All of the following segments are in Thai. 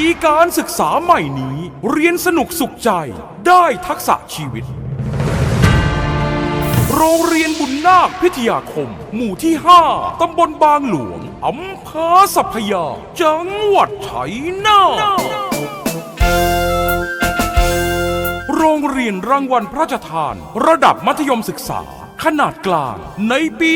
ีการศึกษาใหม่นี้ เรียนสนุกสุขใจได้ทักษะชีวิต โรงเรียนบุญนาคพิทยาคม หมู่ที่ 5 ตำบลบางหลวง อำเภอสัพพยา จังหวัดชัยนาทโรงเรียนรางวัลพระราชทาน ระดับมัธยมศึกษา ขนาดกลางในปี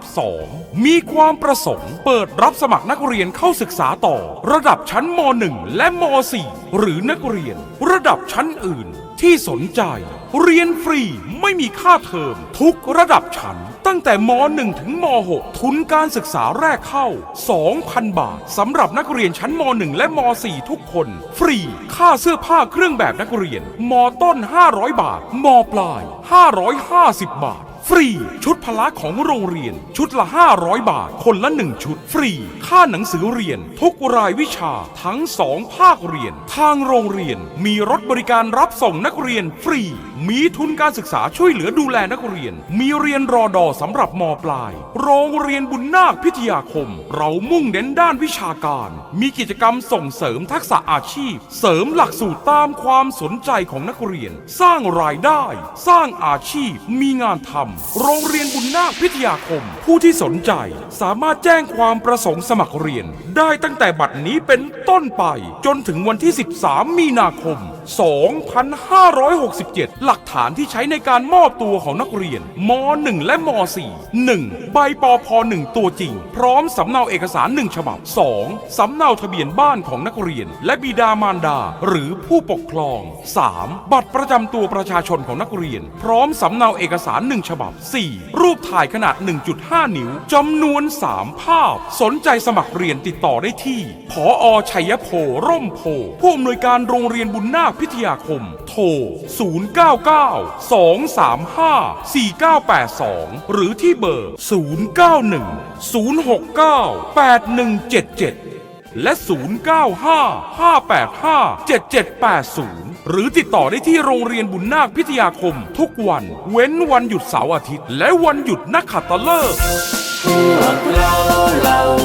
2532 มีความประสงค์เปิดรับสมัครนักเรียนเข้าศึกษาต่อ ระดับชั้นม .1 และม .4 หรือนักเรียน ระดับชั้นอื่นที่สนใจ เรียนฟรีไม่มีค่าเทอม ทุกระดับชั้น ตั้งแต่ม .1 ถึงม .6 ทุนการศึกษาแรกเข้า 2,000 บาทสำหรับนักเรียนชั้นม .1 และม .4 ทุกคน ฟรี ค่าเสื้อผ้าเครื่องแบบนักเรียน มต้น 500 บาท มปลาย 500 550 บาท ฟรี ชุดพละของโรงเรียน ชุดละ 500 บาท คนละ 1 ชุด ฟรี ค่าหนังสือเรียน ทุกรายวิชาทั้งสองภาคเรียน ทางโรงเรียนมีรถบริการรับส่งนักเรียนฟรี มีทุนการศึกษาช่วยเหลือดูแลนักเรียน มีเรียนรอดอสำหรับมปลาย โรงเรียนบุญนาคพิทยาคม เรามุ่งเน้นด้านวิชาการ มีกิจกรรมส่งเสริมทักษะอาชีพ เสริมหลักสูตรตามความสนใจของนักเรียน สร้างรายได้ สร้างอาชีพ มีงานทำโรงเรียนบุญนาคพิทยาคม ผู้ที่สนใจสามารถแจ้งความประสงค์สมัครเรียน ได้ตั้งแต่บัดนี้เป็นต้นไป จนถึงวันที่ 13 มีนาคม 2567 หลักฐานที่ใช้ในการมอบตัวของนักเรียนม .1 และม .4 1. ใบปพ1ตัวจริง พร้อมสำเนาเอกสาร 1 ฉบับ 2. สำเนาทะเบียนบ้านของนักเรียน และบิดามารดา หรือผู้ปกครอง 3. บัตรประจำตัวประชาชนของนักเรียน พร้อมสำเนาเอกสาร 1 ฉบับ 4. รูปถ่ายขนาด 1.5 นิ้วจำนวน 3 ภาพ สนใจสมัครเรียนติดต่อได้ที่ผอชัยโพร่มโพผู้อำนวยการโรงเรียนบุญนาคพิทยาคม โทร 099 235 4982 หรือที่เบอร์ 091 069 8177 และ 095 585 7780 หรือติดต่อได้ที่โรงเรียนบุญนาคพิทยาคม ทุกวัน เว้นวันหยุดเสาร์อาทิตย์ และวันหยุดนักขัตฤกษ์พวกเราเหล่า